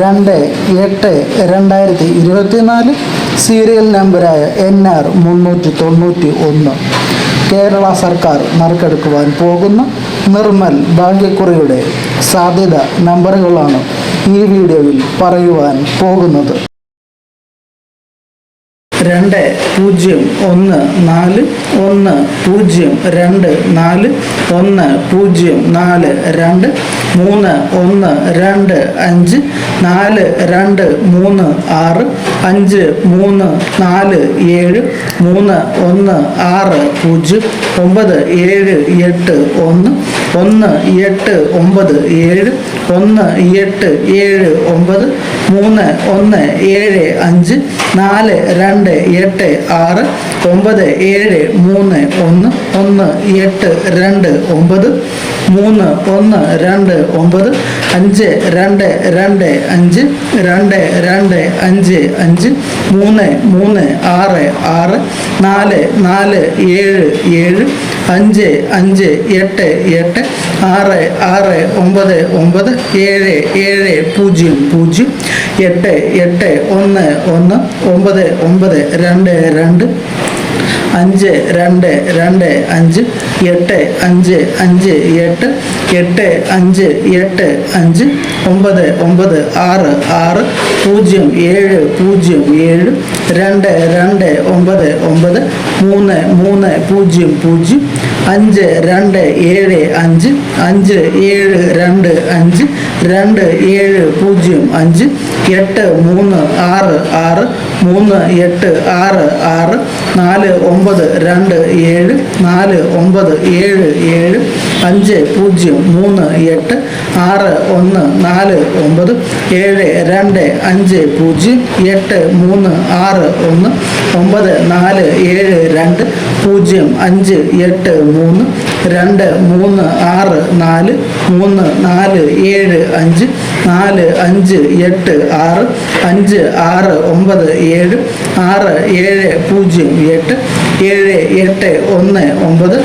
രണ്ട് എട്ട് രണ്ടായിരത്തി ഇരുപത്തിനാല് സീരിയൽ നമ്പറായ എൻ ആർ മുന്നൂറ്റി തൊണ്ണൂറ്റി ഒന്ന്. കേരള സർക്കാർ നറുക്കെടുക്കുവാൻ പോകുന്ന നിർമ്മൽ ഭാഗ്യക്കുറിയുടെ സാധ്യത നമ്പറുകളാണ് ഈ വീഡിയോയിൽ പറയുവാൻ പോകുന്നത്. രണ്ട് പൂജ്യം ഒന്ന് നാല് ഒന്ന് പൂജ്യം രണ്ട് നാല് ഒന്ന് പൂജ്യം നാല് രണ്ട് മൂന്ന് ഒന്ന് രണ്ട് അഞ്ച് നാല് രണ്ട് മൂന്ന് ആറ് അഞ്ച് മൂന്ന് നാല് ഏഴ് മൂന്ന് ഒന്ന് ആറ് പൂജ്യം ഒമ്പത് ഏഴ് എട്ട് ഒന്ന് ഒന്ന് എട്ട് ഒമ്പത് ഏഴ് ഒന്ന് എട്ട് ഏഴ് ഒമ്പത് മൂന്ന് ഒന്ന് ഏഴ് അഞ്ച് നാല് രണ്ട് എട്ട് ആറ് ഒമ്പത് ഏഴ് മൂന്ന് ഒന്ന് ഒന്ന് എട്ട് രണ്ട് ഒമ്പത് മൂന്ന് ഒന്ന് രണ്ട് ഒമ്പത് അഞ്ച് രണ്ട് രണ്ട് അഞ്ച് രണ്ട് രണ്ട് അഞ്ച് അഞ്ച് മൂന്ന് മൂന്ന് ആറ് ആറ് നാല് നാല് ഏഴ് ഏഴ് അഞ്ച് അഞ്ച് എട്ട് എട്ട് ആറ് ആറ് ഒമ്പത് ഒമ്പത് ഏഴ് ഏഴ് പൂജ്യം പൂജ്യം എട്ട് എട്ട് ഒന്ന് ഒന്ന് ഒമ്പത് ഒമ്പത് രണ്ട് രണ്ട് അഞ്ച് രണ്ട് രണ്ട് അഞ്ച് എട്ട് അഞ്ച് അഞ്ച് എട്ട് എട്ട് അഞ്ച് എട്ട് അഞ്ച് ഒമ്പത് ഒമ്പത് ആറ് ആറ് പൂജ്യം ഏഴ് പൂജ്യം ഏഴ് രണ്ട് രണ്ട് ഒമ്പത് ഒമ്പത് മൂന്ന് മൂന്ന് പൂജ്യം പൂജ്യം അഞ്ച് രണ്ട് ഏഴ് അഞ്ച് അഞ്ച് ഏഴ് രണ്ട് അഞ്ച് രണ്ട് ഏഴ് പൂജ്യം അഞ്ച് എട്ട് മൂന്ന് ആറ് ആറ് മൂന്ന് എട്ട് ആറ് ആറ് നാല് ഒമ്പത് രണ്ട് ഏഴ് നാല് ഒമ്പത് ഏഴ് ഏഴ് അഞ്ച് പൂജ്യം മൂന്ന് എട്ട് ആറ് ഒന്ന് നാല് ഒമ്പത് ഏഴ് രണ്ട് അഞ്ച് പൂജ്യം എട്ട് മൂന്ന് ആറ് ഒന്ന് ഒമ്പത് നാല് ഏഴ് രണ്ട് പൂജ്യം അഞ്ച് എട്ട് മൂന്ന് രണ്ട് മൂന്ന് ആറ് നാല് മൂന്ന് നാല് ഏഴ് അഞ്ച് നാല് അഞ്ച് എട്ട് ആറ് അഞ്ച് ആറ് ഒമ്പത് ഏഴ് ആറ് ഏഴ് പൂജ്യം എട്ട് ഏഴ് എട്ട് ഒന്ന് ഒമ്പത്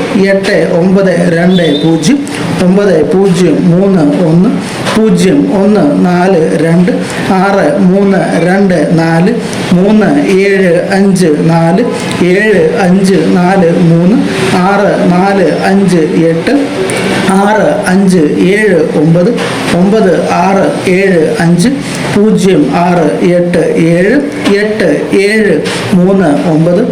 എട്ട് ഒമ്പത് രണ്ട് പൂജ്യം ഒമ്പത് പൂജ്യം മൂന്ന് ഒന്ന് പൂജ്യം ഒന്ന് നാല് രണ്ട് ആറ് മൂന്ന് രണ്ട് നാല് മൂന്ന് ഏഴ് അഞ്ച് നാല് ഏഴ് അഞ്ച് നാല് മൂന്ന് ആറ് നാല് അഞ്ച് എട്ട് ആറ് അഞ്ച് ഏഴ് ഒമ്പത് ഒമ്പത് ആറ് ഏഴ് അഞ്ച് പൂജ്യം ആറ് എട്ട് ഏഴ് എട്ട് ഏഴ് മൂന്ന് ഒമ്പത്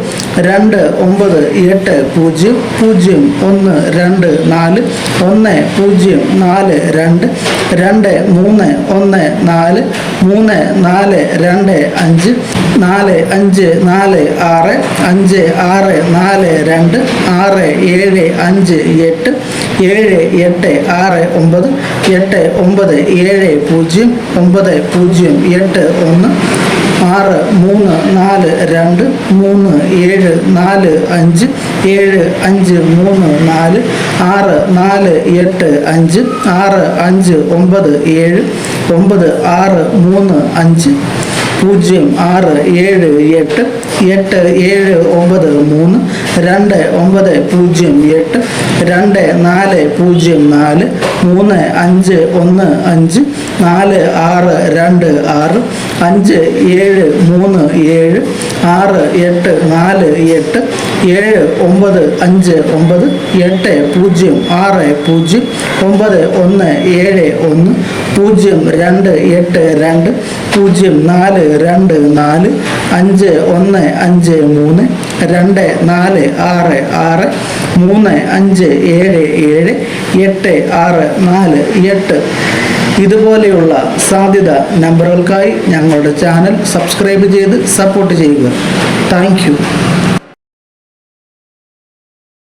രണ്ട് ഒമ്പത് എട്ട് പൂജ്യം പൂജ്യം ഒന്ന് രണ്ട് നാല് ഒന്ന് പൂജ്യം നാല് രണ്ട് രണ്ട് മൂന്ന് ഒന്ന് നാല് മൂന്ന് നാല് രണ്ട് അഞ്ച് നാല് അഞ്ച് നാല് ആറ് അഞ്ച് ആറ് നാല് രണ്ട് ആറ് ഏഴ് അഞ്ച് എട്ട് ഏഴ് എട്ട് ആറ് ഒമ്പത് എട്ട് ഒമ്പത് ഏഴ് പൂജ്യം ഒമ്പത് പൂജ്യം എട്ട് ഒന്ന് ആറ് മൂന്ന് നാല് രണ്ട് മൂന്ന് ഏഴ് നാല് അഞ്ച് ഏഴ് അഞ്ച് മൂന്ന് നാല് ആറ് നാല് എട്ട് അഞ്ച് ആറ് അഞ്ച് ഒമ്പത് ഏഴ് ഒമ്പത് ആറ് മൂന്ന് അഞ്ച് പൂജ്യം ആറ് ഏഴ് എട്ട് എട്ട് ഏഴ് ഒമ്പത് മൂന്ന് രണ്ട് ഒമ്പത് പൂജ്യം എട്ട് രണ്ട് നാല് പൂജ്യം നാല് മൂന്ന് അഞ്ച് ഒന്ന് അഞ്ച് നാല് ആറ് രണ്ട് ആറ് അഞ്ച് ഏഴ് മൂന്ന് ഏഴ് ആറ് എട്ട് നാല് എട്ട് ഏഴ് ഒമ്പത് അഞ്ച് ഒമ്പത് എട്ട് പൂജ്യം ആറ് പൂജ്യം ഒമ്പത് ഒന്ന് ഏഴ് ഒന്ന് പൂജ്യം രണ്ട് എട്ട് രണ്ട് പൂജ്യം നാല് രണ്ട് നാല് അഞ്ച് ഒന്ന് അഞ്ച് മൂന്ന് രണ്ട് നാല് ആറ് ആറ് മൂന്ന് അഞ്ച് ഏഴ് ഏഴ് എട്ട് ആറ് നാല് എട്ട്. ഇതുപോലെയുള്ള സാധ്യത നമ്പറുകൾക്കായി ഞങ്ങളുടെ ചാനൽ സബ്സ്ക്രൈബ് ചെയ്ത് സപ്പോർട്ട് ചെയ്യുക. താങ്ക്